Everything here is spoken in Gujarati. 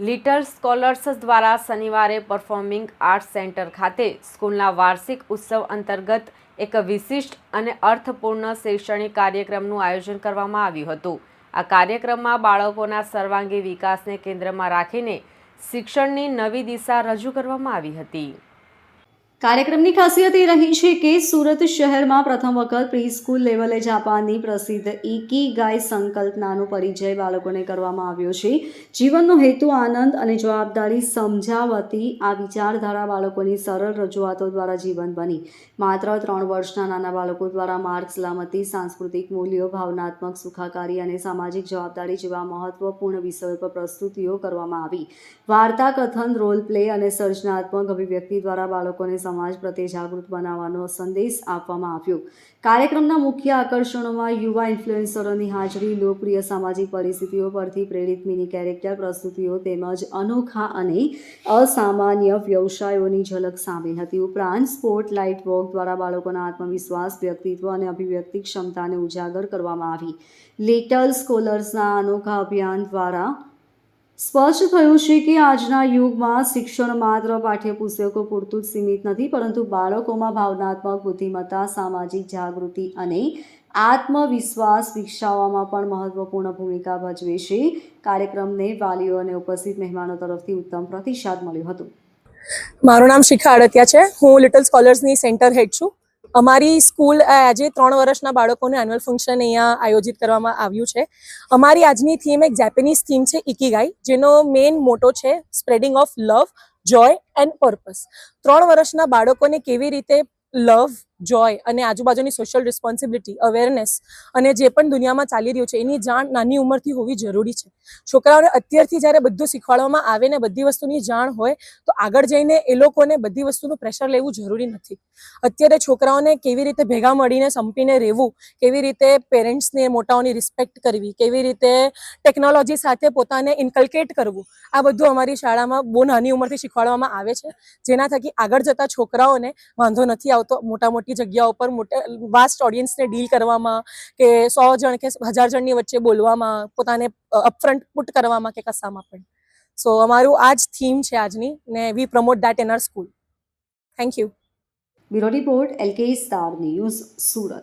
લિટલ સ્કોલર્સ દ્વારા શનિવારે પરફોર્મિંગ આર્ટ્સ સેન્ટર ખાતે સ્કૂલના વાર્ષિક ઉત્સવ અંતર્ગત એક વિશિષ્ટ અને અર્થપૂર્ણ શૈક્ષણિક કાર્યક્રમનું આયોજન કરવામાં આવ્યું હતું. આ કાર્યક્રમમાં બાળકોના સર્વાંગી વિકાસને કેન્દ્રમાં રાખીને શિક્ષણની નવી દિશા રજૂ કરવામાં આવી હતી. કાર્યક્રમની ખાસિયત એ રહી છે કે સુરત શહેરમાં પ્રથમ વખત પ્રીસ્કૂલ લેવલે જાપાનની પ્રસિદ્ધ ઇકી ગાય સંકલ્પનાનો પરિચય બાળકોને કરવામાં આવ્યો છે. જીવનનો હેતુ આનંદ અને જવાબદારી સમજાવતી આ વિચારધારા બાળકોની સરળ રજૂઆતો દ્વારા જીવન બની. માત્ર ત્રણ વર્ષના નાના બાળકો દ્વારા માર્ગ સલામતી, સાંસ્કૃતિક મૂલ્યો, ભાવનાત્મક સુખાકારી અને સામાજિક જવાબદારી જેવા મહત્વપૂર્ણ વિષયો પર પ્રસ્તુતિઓ કરવામાં આવી. વાર્તા કથન રોલ પ્લે અને સર્જનાત્મક અભિવ્યક્તિ દ્વારા બાળકોને સમાજ પ્રત્યે જાગૃત બનાવવાનો સંદેશ આપવામાં આવ્યો. કાર્યક્રમના મુખ્ય આકર્ષણોમાં યુવા ઇન્ફ્લુએન્સરોની હાજરી, લોકપ્રિય સામાજિક પરિસ્થિતિઓ પરથી પ્રેરિત મિની કેરેક્ટર પ્રસ્તુતિઓ તેમજ અનોખા અને અસામાન્ય વ્યવસાયોની ઝલક સામેલ હતી. ઉપરાંત સ્પોર્ટ લાઇટ વોક દ્વારા બાળકોના આત્મવિશ્વાસ, વ્યક્તિત્વ અને અભિવ્યક્તિ ક્ષમતાને ઉજાગર કરવામાં આવી. લિટલ સ્કોલર્સના અનોખા અભિયાન દ્વારા સ્પષ્ટ થયું છે કે આજના યુગમાં શિક્ષણ માત્ર પાઠ્યપુસ્તકો પૂરતું જ સીમિત નથી, પરંતુ બાળકોમાં ભાવનાત્મક બુદ્ધિમત્તા, સામાજિક જાગૃતિ અને આત્મવિશ્વાસ વિકસાવવામાં પણ મહત્વપૂર્ણ ભૂમિકા ભજવે છે. કાર્યક્રમને વાલીઓ અને ઉપસ્થિત મહેમાનો તરફથી ઉત્તમ પ્રતિસાદ મળ્યો હતો. મારું નામ શિખા અડતિયા છે. હું લિટલ સ્કોલર્સની સેન્ટર હેડ છું. અમારી સ્કૂલ આજે ત્રણ વર્ષના બાળકોને એન્યુઅલ ફંક્શન અહીંયા આયોજિત કરવામાં આવ્યું છે. અમારી આજની થીમ એક જેપેનીઝ થીમ છે ઇકીગાઈ જેનો મેઇન મોટો છે spreading of love joy and purpose ત્રણ વર્ષના બાળકોને કેવી રીતે લવ જોય અને આજુબાજુની સોશિયલ રિસ્પોન્સિબિલિટી અવેરનેસ અને જે પણ દુનિયામાં ચાલી રહ્યું છે, એની જાણ નાની ઉંમરથી હોવી જરૂરી છે. છોકરાઓને અત્યારથી જ્યારે બધું શીખવાડવામાં આવે ને બધી વસ્તુની જાણ હોય, તો આગળ જઈને એ લોકોને બધી વસ્તુનું પ્રેશર લેવું જરૂરી નથી. અત્યારે છોકરાઓને કેવી રીતે ભેગા મળીને સંપીને રહેવું, કેવી રીતે પેરેન્ટ્સને મોટાઓની રિસ્પેક્ટ કરવી, કેવી રીતે ટેકનોલોજી સાથે પોતાને ઇન્કલ્કેટ કરવું, આ બધું અમારી શાળામાં બહુ નાની ઉંમરથી શીખવાડવામાં આવે છે. જેના થકી આગળ જતા છોકરાઓને વાંધો નથી આવતો મોટા મોટી જગ્યાઓ પર મોટા વાસ્ટ ઓડિયન્સને ડીલ કરવામાં કે સો જણ કે હજાર જણની વચ્ચે બોલવામાં, પોતાને અપફ્રન્ટ પુટ કરવામાં કે કસામાં પણ. સો અમારું આ જ થીમ છે આજની ને we promote that in our school thank you bureau report LK Star News, Surat.